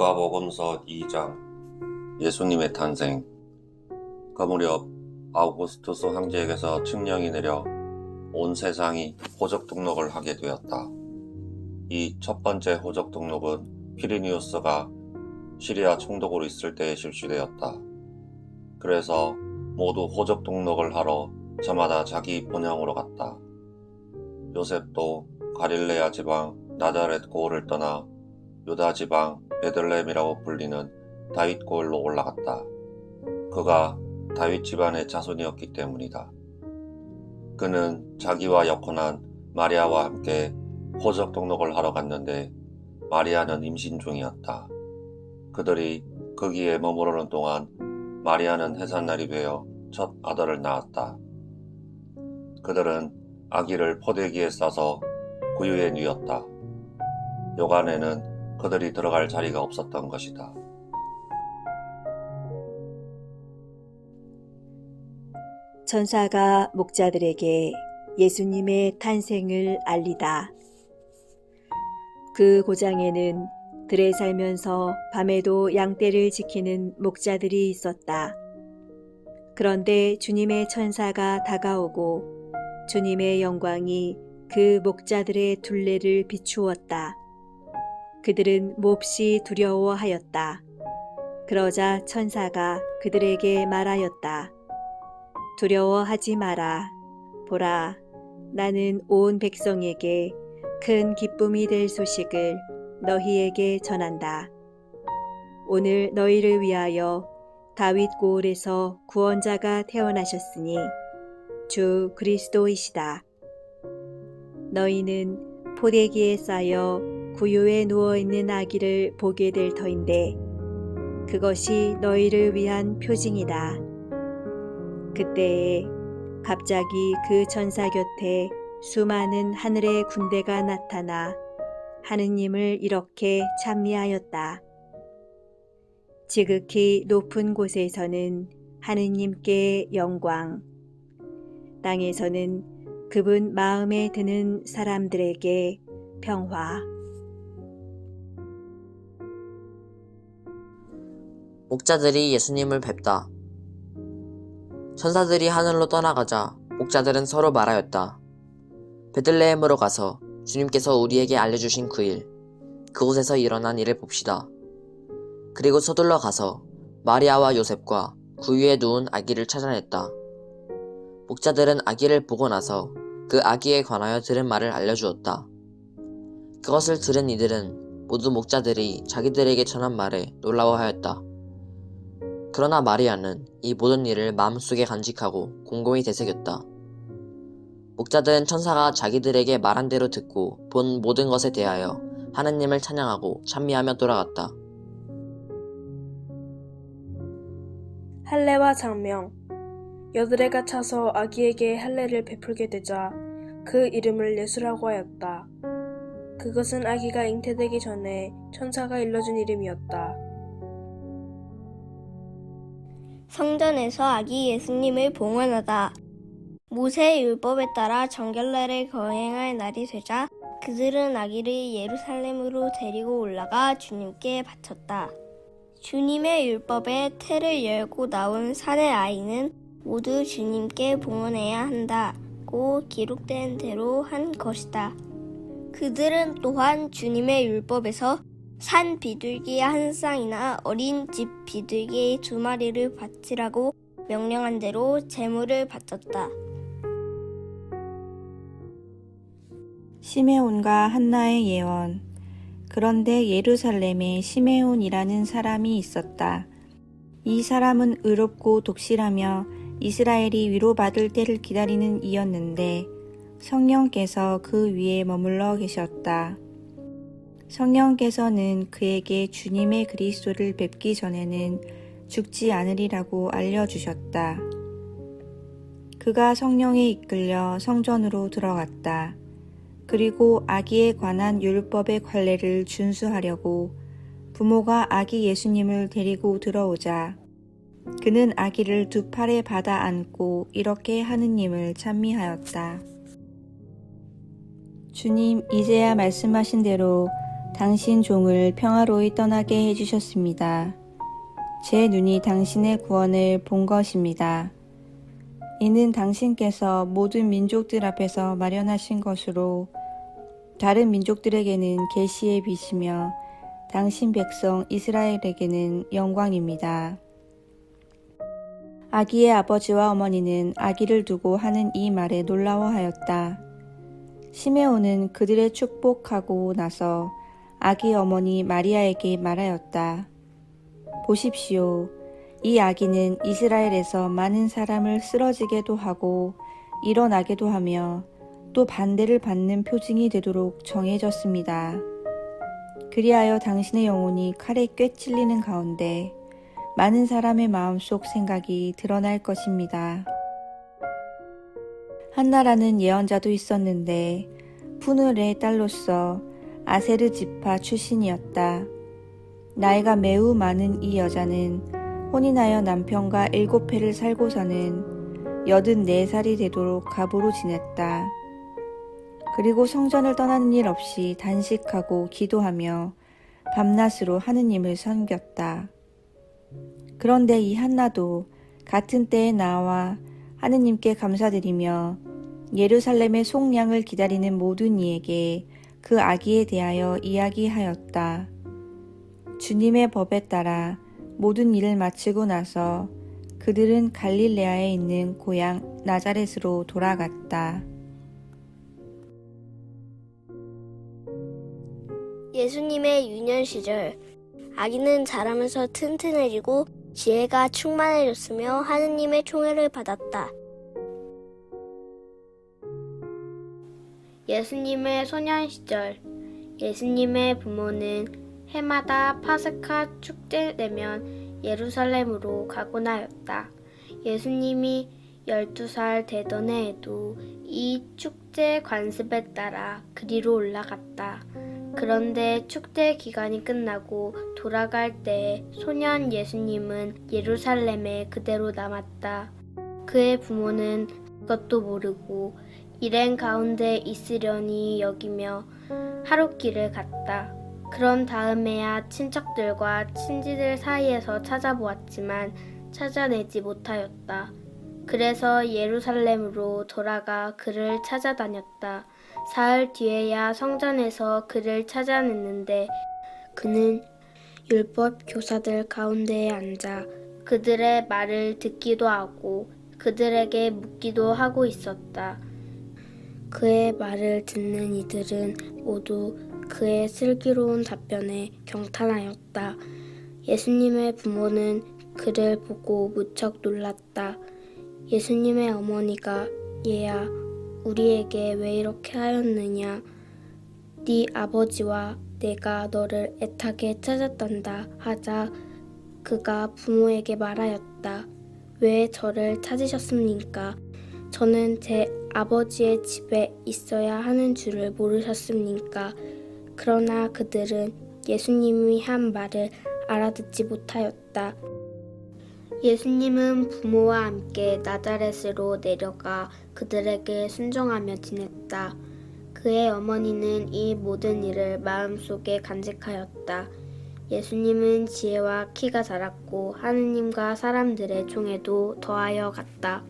누가 복음서 2장 예수님의 탄생 그 무렵 아우구스투스 황제에게서 칙령이 내려 온 세상이 호적 등록을 하게 되었다. 이 첫 번째 호적 등록은 피리니우스가 시리아 총독으로 있을 때에 실시되었다. 그래서 모두 호적 등록을 하러 저마다 자기 본향으로 갔다. 요셉도 가릴레아 지방 나자렛 고을을 떠나 유다 지방 베들레헴이라고 불리는 다윗 고을로 올라갔다. 그가 다윗 집안의 자손이었기 때문이다. 그는 자기와 여혼한 마리아와 함께 호적 등록을 하러 갔는데 마리아는 임신 중이었다. 그들이 거기에 머무르는 동안 마리아는 해산날이 되어 첫 아들을 낳았다. 그들은 아기를 포대기에 싸서 구유에 뉘었다. 요간에는 그들이 들어갈 자리가 없었던 것이다. 천사가 목자들에게 예수님의 탄생을 알리다. 그 고장에는 들에 살면서 밤에도 양떼를 지키는 목자들이 있었다. 그런데 주님의 천사가 다가오고 주님의 영광이 그 목자들의 둘레를 비추었다. 그들은 몹시 두려워하였다. 그러자 천사가 그들에게 말하였다. 두려워하지 마라. 보라, 나는 온 백성에게 큰 기쁨이 될 소식을 너희에게 전한다. 오늘 너희를 위하여 다윗 고을에서 구원자가 태어나셨으니 주 그리스도이시다. 너희는 포대기에 쌓여 구유에 누워 있는 아기를 보게 될 터인데 그것이 너희를 위한 표징이다. 그때에 갑자기 그 천사 곁에 수많은 하늘의 군대가 나타나 하느님을 이렇게 찬미하였다. 지극히 높은 곳에서는 하느님께 영광, 땅에서는 그분 마음에 드는 사람들에게 평화. 목자들이 예수님을 뵙다. 천사들이 하늘로 떠나가자 목자들은 서로 말하였다. 베들레헴으로 가서 주님께서 우리에게 알려주신 그 일, 그곳에서 일어난 일을 봅시다. 그리고 서둘러 가서 마리아와 요셉과 구유에 누운 아기를 찾아냈다. 목자들은 아기를 보고 나서 그 아기에 관하여 들은 말을 알려주었다. 그것을 들은 이들은 모두 목자들이 자기들에게 전한 말에 놀라워하였다. 그러나 마리아는 이 모든 일을 마음속에 간직하고 곰곰이 되새겼다. 목자들은 천사가 자기들에게 말한 대로 듣고 본 모든 것에 대하여 하느님을 찬양하고 찬미하며 돌아갔다. 할례와 장명 여드레가 차서 아기에게 할례를 베풀게 되자 그 이름을 예수라고 하였다. 그것은 아기가 잉태되기 전에 천사가 일러준 이름이었다. 성전에서 아기 예수님을 봉헌하다. 모세의 율법에 따라 정결례를 거행할 날이 되자 그들은 아기를 예루살렘으로 데리고 올라가 주님께 바쳤다. 주님의 율법에 태를 열고 나온 산의 아이는 모두 주님께 봉헌해야 한다고 기록된 대로 한 것이다. 그들은 또한 주님의 율법에서 산 비둘기 한 쌍이나 어린 집 비둘기 두 마리를 바치라고 명령한 대로 제물을 바쳤다. 시메온과 한나의 예언. 그런데 예루살렘에 시메온이라는 사람이 있었다. 이 사람은 의롭고 독실하며 이스라엘이 위로받을 때를 기다리는 이였는데 성령께서 그 위에 머물러 계셨다. 성령께서는 그에게 주님의 그리스도를 뵙기 전에는 죽지 않으리라고 알려주셨다. 그가 성령에 이끌려 성전으로 들어갔다. 그리고 아기에 관한 율법의 관례를 준수하려고 부모가 아기 예수님을 데리고 들어오자 그는 아기를 두 팔에 받아 안고 이렇게 하느님을 찬미하였다. 주님, 이제야 말씀하신 대로 당신 종을 평화로이 떠나게 해주셨습니다. 제 눈이 당신의 구원을 본 것입니다. 이는 당신께서 모든 민족들 앞에서 마련하신 것으로 다른 민족들에게는 계시의 빛이며 당신 백성 이스라엘에게는 영광입니다. 아기의 아버지와 어머니는 아기를 두고 하는 이 말에 놀라워하였다. 시메온은 그들의 축복하고 나서 아기 어머니 마리아에게 말하였다. 보십시오. 이 아기는 이스라엘에서 많은 사람을 쓰러지게도 하고 일어나게도 하며 또 반대를 받는 표징이 되도록 정해졌습니다. 그리하여 당신의 영혼이 칼에 꿰찔리는 가운데 많은 사람의 마음속 생각이 드러날 것입니다. 한나라는 예언자도 있었는데 푸누의 딸로서 아세르 지파 출신이었다. 나이가 매우 많은 이 여자는 혼인하여 남편과 일곱 해를 살고서는 여든 네 살이 되도록 가부로 지냈다. 그리고 성전을 떠나는 일 없이 단식하고 기도하며 밤낮으로 하느님을 섬겼다. 그런데 이 한나도 같은 때에 나와 하느님께 감사드리며 예루살렘의 속량을 기다리는 모든 이에게 그 아기에 대하여 이야기하였다. 주님의 법에 따라 모든 일을 마치고 나서 그들은 갈릴레아에 있는 고향 나자렛으로 돌아갔다. 예수님의 유년 시절 아기는 자라면서 튼튼해지고 지혜가 충만해졌으며 하느님의 총애를 받았다. 예수님의 소년 시절 예수님의 부모는 해마다 파스카 축제 되면 예루살렘으로 가곤 하였다. 예수님이 12살 되던 해에도 이 축제 관습에 따라 그리로 올라갔다. 그런데 축제 기간이 끝나고 돌아갈 때 소년 예수님은 예루살렘에 그대로 남았다. 그의 부모는 그것도 모르고 일행 가운데 있으려니 여기며 하룻길을 갔다. 그런 다음에야 친척들과 친지들 사이에서 찾아보았지만 찾아내지 못하였다. 그래서 예루살렘으로 돌아가 그를 찾아다녔다. 사흘 뒤에야 성전에서 그를 찾아냈는데 그는 율법 교사들 가운데에 앉아 그들의 말을 듣기도 하고 그들에게 묻기도 하고 있었다. 그의 말을 듣는 이들은 모두 그의 슬기로운 답변에 경탄하였다. 예수님의 부모는 그를 보고 무척 놀랐다. 예수님의 어머니가 얘야 우리에게 왜 이렇게 하였느냐 네 아버지와 내가 너를 애타게 찾았단다 하자 그가 부모에게 말하였다. 왜 저를 찾으셨습니까? 저는 제 아버지의 집에 있어야 하는 줄을 모르셨습니까? 그러나 그들은 예수님이 한 말을 알아듣지 못하였다. 예수님은 부모와 함께 나자렛으로 내려가 그들에게 순종하며 지냈다. 그의 어머니는 이 모든 일을 마음속에 간직하였다. 예수님은 지혜와 키가 자랐고 하느님과 사람들의 총에도 더하여 갔다.